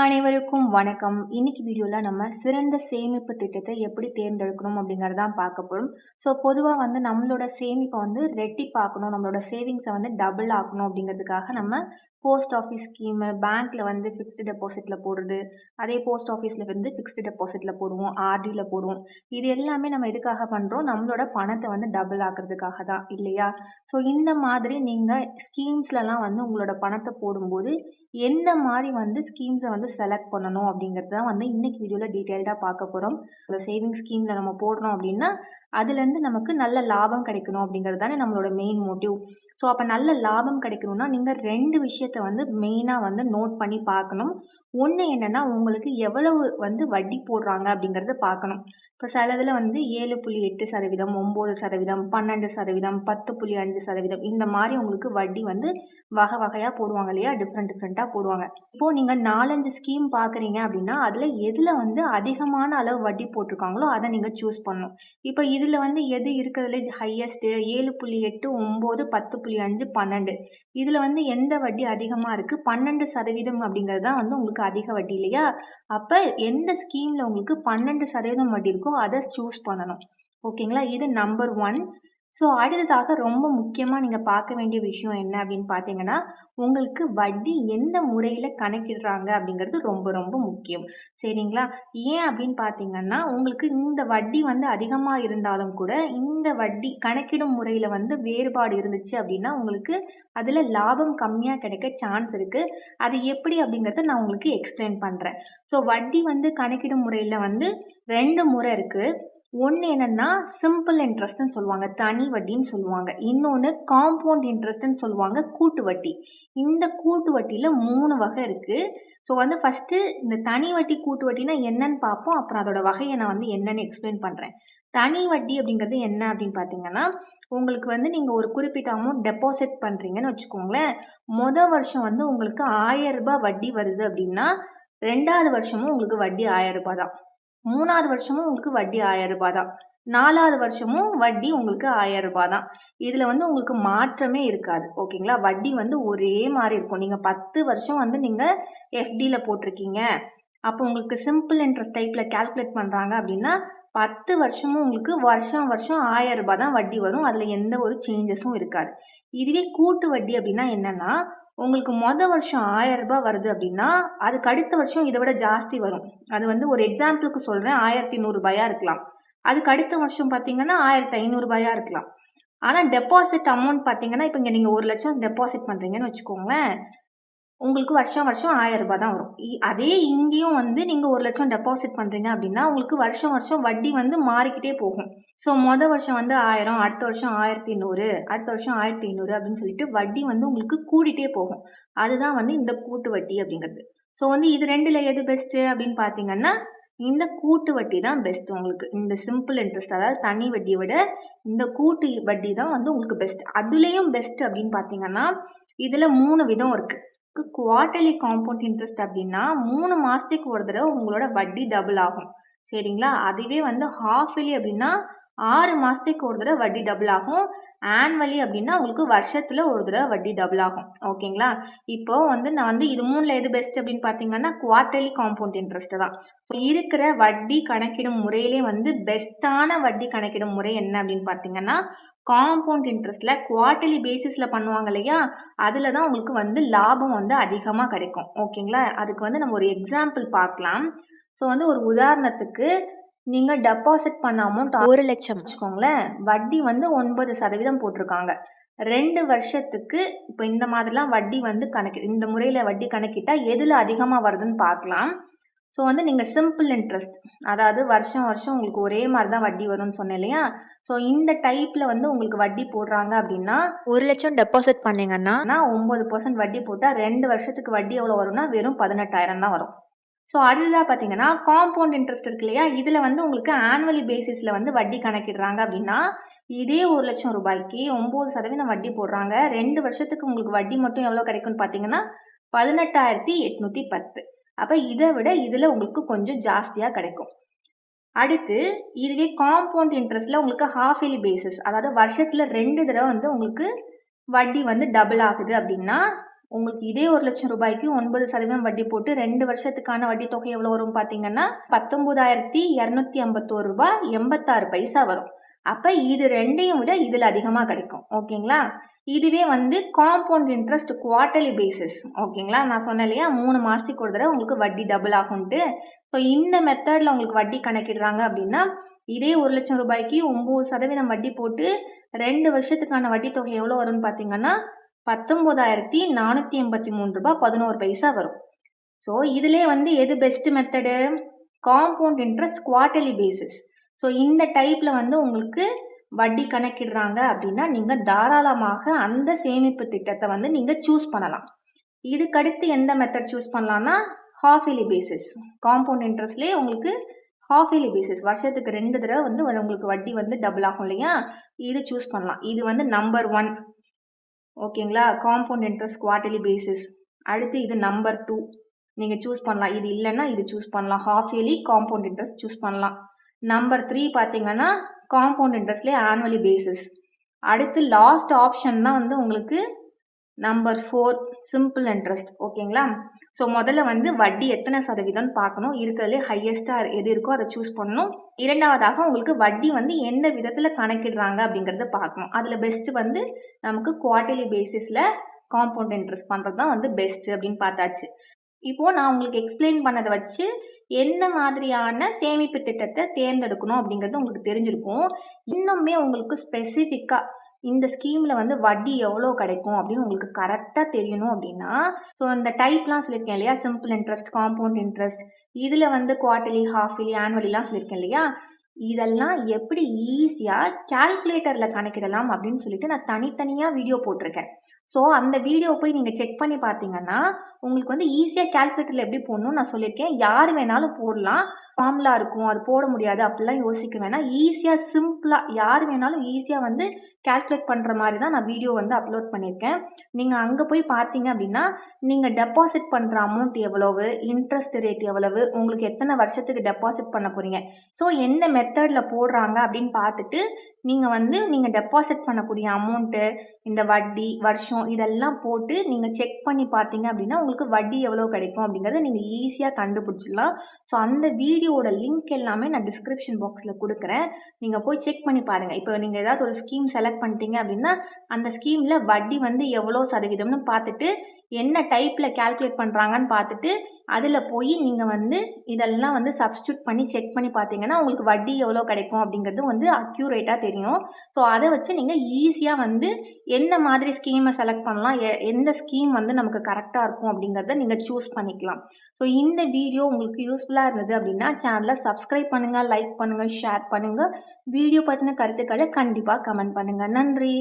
அனைவருக்கும் வணக்கம். இன்னைக்கு வீடியோல நம்ம சிறந்த சேமிப்பு திட்டத்தை எப்படி தேர்ந்தெடுக்கணும் அப்படிங்கிறது தான் பார்க்க போறோம். ஸோ பொதுவா வந்து நம்மளோட சேமிப்பை வந்து ரெட்டி பார்க்கணும் நம்மளோட சேவிங்ஸை வந்து டபுள் ஆக்கணும் அப்படிங்கிறதுக்காக நம்ம போஸ்ட் ஆஃபீஸ் ஸ்கீமு, பேங்க்ல வந்து ஃபிக்ஸ்டு டெபாசிட்ல போடுறது, அதே போஸ்ட் ஆஃபீஸ்ல வந்து ஃபிக்ஸ்டு டெபாசிட்ல போடுவோம், ஆர்டியில் போடுவோம். இது எல்லாமே நம்ம எதுக்காக பண்ணுறோம் நம்மளோட பணத்தை வந்து டபுள் ஆக்குறதுக்காக தான் இல்லையா? ஸோ இந்த மாதிரி நீங்கள் ஸ்கீம்ஸ்லலாம் வந்து உங்களோட பணத்தை போடும்போது, எந்த மாதிரி வந்து ஸ்கீம்ஸை வந்து செலக்ட் பண்ணணும் அப்படிங்கிறது தான் வந்து இன்னைக்கு வீடியோவில் டீட்டெயில்டாக பார்க்க போகிறோம் இந்த சேவிங் ஸ்கீமில் நம்ம போடுறோம் அப்படின்னா, அதுலேருந்து நமக்கு நல்ல லாபம் கிடைக்கணும் அப்படிங்கிறது தானே நம்மளோட மெயின் மோட்டிவ். ஸோ அப்போ நல்ல லாபம் கிடைக்கணும்னா, நீங்கள் ரெண்டு விஷயத்த வந்து மெயினாக வந்து நோட் பண்ணி பார்க்கணும். ஒன்று என்னன்னா, உங்களுக்கு எவ்வளவு வந்து வட்டி போடுறாங்க அப்படிங்கிறத பார்க்கணும். இப்போ சில இதில் வந்து 7.8%, 9%, 12%, 10.5% இந்த மாதிரி உங்களுக்கு வட்டி வந்து வகை வகையாக போடுவாங்க இல்லையா? டிஃப்ரெண்ட் டிஃப்ரெண்ட்டாக போடுவாங்க. இப்போ நீங்கள் நாலஞ்சு ஸ்கீம் பார்க்குறீங்க அப்படின்னா, அதில் எதில் வந்து அதிகமான அளவு வட்டி போட்டிருக்காங்களோ, அதை நீங்கள் சூஸ் பண்ணணும். இப்போ இதில் வந்து எது இருக்கிறதுல ஹையஸ்ட் 7.8, 9, 10.5, 12 இதுல வந்து எந்த வட்டி அதிகமாக இருக்குது பன்னெண்டு சதவீதம் அப்படிங்கிறது தான் வந்து உங்களுக்கு அதிக வட்டி இல்லையா? அப்ப எந்த ஸ்கீம்ல உங்களுக்கு 12% வட்டி இருக்கோ, அதை சூஸ் பண்ணணும். ஓகேங்களா? இது நம்பர் ஒன் ஸோ அடுத்ததாக ரொம்ப முக்கியமாக நீங்கள் பார்க்க வேண்டிய விஷயம் என்ன அப்படின்னு பார்த்தீங்கன்னா, உங்களுக்கு வட்டி எந்த முறையில் கணக்கிடுறாங்க அப்படிங்கிறது ரொம்ப ரொம்ப முக்கியம். சரிங்களா? ஏன் அப்படின்னு பார்த்தீங்கன்னா, உங்களுக்கு இந்த வட்டி வந்து அதிகமாக இருந்தாலும் கூட, இந்த வட்டி கணக்கிடும் முறையில் வந்து வேறுபாடு இருந்துச்சு அப்படின்னா, உங்களுக்கு அதில் லாபம் கம்மியாக கிடைக்க சான்ஸ் இருக்குது அது எப்படி அப்படிங்கிறத நான் உங்களுக்கு எக்ஸ்பிளைன் பண்ணுறேன் ஸோ வட்டி வந்து கணக்கிடும் முறையில் வந்து ரெண்டு முறை இருக்குது ஒன்று என்னென்னா சிம்பிள் இன்ட்ரெஸ்ட்னு சொல்லுவாங்க. தனி வட்டின்னு சொல்லுவாங்க. இன்னொன்று காம்பவுண்ட் இன்ட்ரெஸ்ட்னு சொல்லுவாங்க. கூட்டு வட்டி. இந்த கூட்டு வட்டியில் மூணு வகை இருக்குது ஸோ வந்து ஃபஸ்ட்டு இந்த தனி வட்டி, கூட்டு வட்டினா என்னன்னு பார்ப்போம். அப்புறம் அதோட வகையை நான் வந்து என்னன்னு எக்ஸ்பிளைன் பண்ணுறேன் தனி வட்டி அப்படிங்கிறது என்ன அப்படின்னு பார்த்தீங்கன்னா, உங்களுக்கு வந்து நீங்கள் ஒரு குறிப்பிட்ட அமௌண்ட் டெபாசிட் பண்ணுறீங்கன்னு வச்சுக்கோங்களேன். மொதல் வருஷம் வந்து உங்களுக்கு ஆயிரம் ரூபாய் வட்டி வருது அப்படின்னா, ரெண்டாவது வருஷமும் உங்களுக்கு வட்டி ஆயிரம் ரூபாய் தான். மூணாவது வருஷமும் உங்களுக்கு வட்டி ஆயிரம் ரூபாய் தான். நாலாவது வருஷமும் வட்டி உங்களுக்கு ஆயிரம் ரூபாய் தான். இதுல வந்து உங்களுக்கு மாற்றமே இருக்காது. ஓகேங்களா? வட்டி வந்து ஒரே மாதிரி இருக்கும். நீங்க 10 வருஷம் வந்து நீங்க எஃப்டில போட்டிருக்கீங்க. அப்போ உங்களுக்கு சிம்பிள் இன்ட்ரெஸ்ட் டைப்ல கால்குலேட் பண்றாங்க அப்படின்னா, 10 வருஷமும் உங்களுக்கு வருஷம் வருஷம் ஆயிரம் ரூபாய் தான் வட்டி வரும். அதுல எந்த ஒரு சேஞ்சஸும் இருக்காது. இதுவே கூட்டு வட்டி அப்படின்னா என்னன்னா, உங்களுக்கு மொதல் வருஷம் ரூ. 1000 வருது அப்படின்னா, அதுக்கு அடுத்த வருஷம் இதை விட ஜாஸ்தி வரும். அது வந்து ஒரு எக்ஸாம்பிளுக்கு சொல்றேன். ஆயிரத்தி நூறுபாயா இருக்கலாம். அதுக்கு அடுத்த வருஷம் பார்த்தீங்கன்னா, ஆயிரத்தி 1500 இருக்கலாம். ஆனால் டெபாசிட் அமௌண்ட் பார்த்தீங்கன்னா, இப்ப இங்க நீங்க 1,00,000 டெபாசிட் பண்ணுறீங்கன்னு வச்சுக்கோங்களேன். உங்களுக்கு வருஷம் வருஷம் ஆயிரம் ரூபாய் தான் வரும். இ அதே இங்கேயும் வந்து நீங்கள் ஒரு லட்சம் டெபாசிட் பண்ணுறீங்க அப்படின்னா, உங்களுக்கு வருஷம் வருஷம் வட்டி வந்து மாறிக்கிட்டே போகும். ஸோ மொதல் வருஷம் வந்து ஆயிரம் அடுத்த வருஷம் 1500, அடுத்த வருஷம் 1500 அப்படின்னு சொல்லிட்டு வட்டி வந்து உங்களுக்கு கூடிட்டே போகும். அதுதான் வந்து இந்த கூட்டு வட்டி அப்படிங்கிறது. ஸோ வந்து இது ரெண்டில் எது பெஸ்ட்டு அப்படின்னு பார்த்தீங்கன்னா, இந்த கூட்டு வட்டி தான் பெஸ்ட் உங்களுக்கு. இந்த சிம்பிள் இன்ட்ரெஸ்ட் அதாவது தனி வட்டியை விட இந்த கூட்டு வட்டி தான் வந்து உங்களுக்கு பெஸ்ட். அதுலேயும் பெஸ்ட் அப்படின்னு பார்த்தீங்கன்னா, இதில் மூணு விதம் இருக்குது உங்களுக்கு குவார்டர்லி காம்பவுண்ட் இன்ட்ரெஸ்ட் அப்படின்னா, மூணு மாதத்துக்கு ஒரு தடவை உங்களோட வட்டி டபுள் ஆகும். சரிங்களா? அதுவே வந்து ஹாஃப் இயர்லி அப்படின்னா, ஆறு மாதத்துக்கு ஒரு தடவை வட்டி டபுள் ஆகும். ஆனுவலி அப்படின்னா, உங்களுக்கு வருஷத்தில் ஒரு தடவை வட்டி டபுள் ஆகும். ஓகேங்களா? இப்போ வந்து நான் வந்து இது மூணில் எது பெஸ்ட் அப்படின்னு பார்த்தீங்கன்னா, குவார்ட்டர்லி காம்பவுண்ட் இன்ட்ரெஸ்ட் தான். ஸோ இருக்கிற வட்டி கணக்கிடும் முறையிலே வந்து பெஸ்ட்டான வட்டி கணக்கிடும் முறை என்ன அப்படின்னு பார்த்தீங்கன்னா, காம்பவுண்ட் இன்ட்ரெஸ்ட்ல குவார்ட்டர்லி பேசிஸ்ல பண்ணுவாங்க இல்லையா? அதுல தான் உங்களுக்கு வந்து லாபம் வந்து அதிகமா கிடைக்கும். ஓகேங்களா? அதுக்கு வந்து நம்ம ஒரு எக்ஸாம்பிள் பார்க்கலாம். ஸோ வந்து ஒரு உதாரணத்துக்கு, நீங்க டெபாசிட் பண்ண அமௌண்ட் ரூ. 1,00,000 வச்சுக்கோங்களேன். வட்டி வந்து 9% போட்டிருக்காங்க. 2 வருஷத்துக்கு இப்ப இந்த மாதிரிலாம் வட்டி வந்து கணக்கு இந்த முறையில வட்டி கணக்கிட்டா எதுல அதிகமா வருதுன்னு பார்க்கலாம். ஸோ வந்து நீங்க சிம்பிள் இன்ட்ரெஸ்ட் அதாவது வருஷம் வருஷம் உங்களுக்கு ஒரே மாரி தான் வட்டி வரும்னு சொன்னேன் இல்லையா? ஸோ இந்த டைப்ல வந்து உங்களுக்கு வட்டி போடுறாங்க அப்படின்னா, 1,00,000 டெபாசிட் பண்ணீங்கன்னா, 9% வட்டி போட்டா 2 வருஷத்துக்கு வட்டி எவ்வளோ வரும்னா, வெறும் 18,000 தான் வரும். ஸோ அடுத்ததா பார்த்தீங்கன்னா, காம்பவுண்ட் இன்ட்ரெஸ்ட் இருக்கு இல்லையா? இதுல வந்து உங்களுக்கு ஆனுவலி பேசிஸ்ல வந்து வட்டி கணக்கிடுறாங்க அப்படின்னா, இதே ரூ. 1,00,000க்கு 9% வட்டி போடுறாங்க. 2 வருஷத்துக்கு உங்களுக்கு வட்டி மட்டும் எவ்வளோ கிடைக்கும்னு பார்த்தீங்கன்னா, 18,810 அப்போ இதை விட இதில் உங்களுக்கு கொஞ்சம் ஜாஸ்தியாக கிடைக்கும். அடுத்து இதுவே காம்பவுண்ட் இன்ட்ரெஸ்ட்ல உங்களுக்கு ஹாஃப் இயர்லி பேசிஸ் அதாவது வருஷத்துல ரெண்டு தடவை வந்து உங்களுக்கு வட்டி வந்து டபுள் ஆகுது அப்படின்னா, உங்களுக்கு இதே ஒரு லட்சம் ரூபாய்க்கு ஒன்பது சதவீதம் வட்டி போட்டு ரெண்டு வருஷத்துக்கான வட்டி தொகை எவ்வளோ வரும் பார்த்தீங்கன்னா பத்தொன்பதாயிரத்தி இரநூத்தி ஐம்பத்தோரு ரூபாய் எண்பத்தாறு பைசா வரும். அப்போ இது ரெண்டையும் விட இதில் அதிகமாக கிடைக்கும். ஓகேங்களா? இதுவே வந்து காம்பவுண்ட் இன்ட்ரெஸ்ட் குவார்ட்டர்லி பேசிஸ் ஓகேங்களா நான் சொன்னேன் இல்லையா? மூணு மாதத்துக்கு ஒரு தடவை உங்களுக்கு வட்டி டபுள் ஆகும்ட்டு ஸோ இந்த மெத்தடில் உங்களுக்கு வட்டி கணக்கிடுறாங்க அப்படின்னா இதே ஒரு லட்சம் ரூபாய்க்கு ஒம்பது சதவீதம் வட்டி போட்டு ரெண்டு வருஷத்துக்கான வட்டி தொகை எவ்வளோ வரும்னு பார்த்தீங்கன்னா பத்தொம்போதாயிரத்தி நானூற்றி எண்பத்தி மூணு ரூபாய் பதினோரு பைசா வரும். ஸோ இதிலே வந்து எது best method compound interest quarterly basis so இந்த டைப்பில் வந்து உங்களுக்கு வட்டி கணக்கிடுறாங்க அப்படின்னா நீங்கள் தாராளமாக அந்த சேமிப்பு திட்டத்தை வந்து நீங்கள் சூஸ் பண்ணலாம். இதுக்கடுத்து எந்த மெத்தட் சூஸ் பண்ணலான்னா ஹாஃப் பேசிஸ் காம்பவுண்ட் இன்ட்ரெஸ்ட்லேயே உங்களுக்கு ஹாஃப் இயர்லி பேசிஸ் வருஷத்துக்கு ரெண்டு தடவை வந்து உங்களுக்கு வட்டி வந்து டபுள் ஆகும் இல்லையா? இது சூஸ் பண்ணலாம். இது வந்து நம்பர் ஒன் ஓகேங்களா? காம்பவுண்ட் இன்ட்ரெஸ்ட் குவார்டர்லி பேசிஸ் அடுத்து இது நம்பர் டூ நீங்கள் சூஸ் பண்ணலாம். இது இல்லைன்னா இது சூஸ் பண்ணலாம். Half yearly compound interest choose பண்ணலாம். நம்பர் த்ரீ பார்த்தீங்கன்னா காம்பவுண்ட் இன்ட்ரெஸ்ட்லேயே ஆனுவலி பேசிஸ் அடுத்து லாஸ்ட் ஆப்ஷன் தான் வந்து உங்களுக்கு நம்பர் ஃபோர் சிம்பிள் இன்ட்ரெஸ்ட் ஓகேங்களா ஸோ முதல்ல வந்து வட்டி எத்தனை சதவீதம்னு பார்க்கணும். இருக்கிறதுலே ஹையஸ்ட்டாக எது இருக்கோ அதை சூஸ் பண்ணணும். இரண்டாவதாக உங்களுக்கு வட்டி வந்து எந்த விதத்தில் கணக்கிடுறாங்க அப்படிங்கிறத பார்க்கணும். அதில் பெஸ்ட்டு வந்து நமக்கு குவார்டர்லி பேசிஸில் காம்பவுண்ட் இன்ட்ரெஸ்ட் பண்ணுறது தான் வந்து பெஸ்ட்டு அப்படின்னு பார்த்தாச்சு. இப்போது நான் உங்களுக்கு எக்ஸ்பிளைன் பண்ணதை வச்சு என்ன மாதிரியான சேமிப்பு திட்டத்தை தேர்ந்தெடுக்கணும் அப்படிங்கிறது உங்களுக்கு தெரிஞ்சிருக்கும். இன்னுமே உங்களுக்கு ஸ்பெசிஃபிக்காக இந்த ஸ்கீமில் வந்து வட்டி எவ்வளோ கிடைக்கும் அப்படின்னு உங்களுக்கு கரெக்டாக தெரியணும் அப்படின்னா ஸோ இந்த டைப்லாம் சொல்லியிருக்கேன் இல்லையா? சிம்பிள் இன்ட்ரெஸ்ட் காம்பவுண்ட் இன்ட்ரெஸ்ட் இதில் வந்து குவார்ட்டர்லி ஹாஃப் ஆனுவலிலாம் சொல்லியிருக்கேன் இல்லையா? இதெல்லாம் எப்படி ஈஸியாக கால்குலேட்டரில் கணக்கிடலாம் அப்படின்னு சொல்லிட்டு நான் தனித்தனியாக வீடியோ போட்டிருக்கேன். ஸோ அந்த வீடியோ போய் நீங்கள் செக் பண்ணி பார்த்தீங்கன்னா உங்களுக்கு வந்து ஈஸியாக கால்குலேட்டரில் எப்படி போடணும்னு நான் சொல்லியிருக்கேன். யார் வேணாலும் போடலாம். ஃபார்முலா இருக்கும் அது போட முடியாது அப்படிலாம் யோசிக்க வேணாம். ஈஸியாக சிம்பிளாக யார் வேணாலும் ஈஸியாக வந்து கால்குலேட் பண்ணுற மாதிரி தான் நான் வீடியோ வந்து அப்லோட் பண்ணியிருக்கேன். நீங்கள் அங்கே போய் பார்த்தீங்க அப்படின்னா நீங்கள் டெபாசிட் பண்ணுற அமௌண்ட் எவ்வளவு இன்ட்ரெஸ்ட் ரேட் எவ்வளவு உங்களுக்கு எத்தனை வருஷத்துக்கு டெபாசிட் பண்ண போகிறீங்க ஸோ எந்த மெத்தடில் போடுறாங்க அப்படின்னு பார்த்துட்டு நீங்கள் வந்து நீங்கள் டெபாசிட் பண்ணக்கூடிய அமௌண்ட்டு இந்த வட்டி வருஷம் இதெல்லாம் போட்டு நீங்கள் செக் பண்ணி பார்த்தீங்க அப்படின்னா உங்களுக்கு வட்டி எவ்வளோ கிடைக்கும் அப்படிங்கிறத நீங்கள் ஈஸியாக கண்டுபிடிச்சிடலாம். ஸோ அந்த வீடியோவோட லிங்க் எல்லாமே நான் டிஸ்கிரிப்ஷன் பாக்ஸில் கொடுக்குறேன். நீங்கள் போய் செக் பண்ணி பாருங்கள் இப்போ நீங்கள் ஏதாவது ஒரு ஸ்கீம் செலக்ட் பண்ணிட்டீங்க அப்படின்னா அந்த ஸ்கீமில் வட்டி வந்து எவ்வளோ சதவீதம்னு பார்த்துட்டு என்ன டைப்பில் கால்குலேட் பண்ணுறாங்கன்னு பார்த்துட்டு அதில் போய் நீங்கள் வந்து இதெல்லாம் வந்து சப்ஸ்டியூட் பண்ணி செக் பண்ணி பார்த்தீங்கன்னா உங்களுக்கு வட்டி எவ்வளோ கிடைக்கும் அப்படிங்கிறது வந்து அக்யூரேட்டாக தெரியும். ஸோ அதை வச்சு நீங்கள் ஈஸியாக வந்து என்ன மாதிரி ஸ்கீமை செலக்ட் பண்ணலாம் எ எந்த ஸ்கீம் வந்து நமக்கு கரெக்டாக இருக்கும் அப்படிங்கிறத நீங்கள் சூஸ் பண்ணிக்கலாம். ஸோ இந்த வீடியோ உங்களுக்கு யூஸ்ஃபுல்லாக இருந்தது அப்படின்னா சேனலை சப்ஸ்கிரைப் பண்ணுங்கள் லைக் பண்ணுங்கள் ஷேர் பண்ணுங்கள் வீடியோ பற்றின கருத்துக்களை கண்டிப்பாக கமெண்ட் பண்ணுங்கள் நன்றி!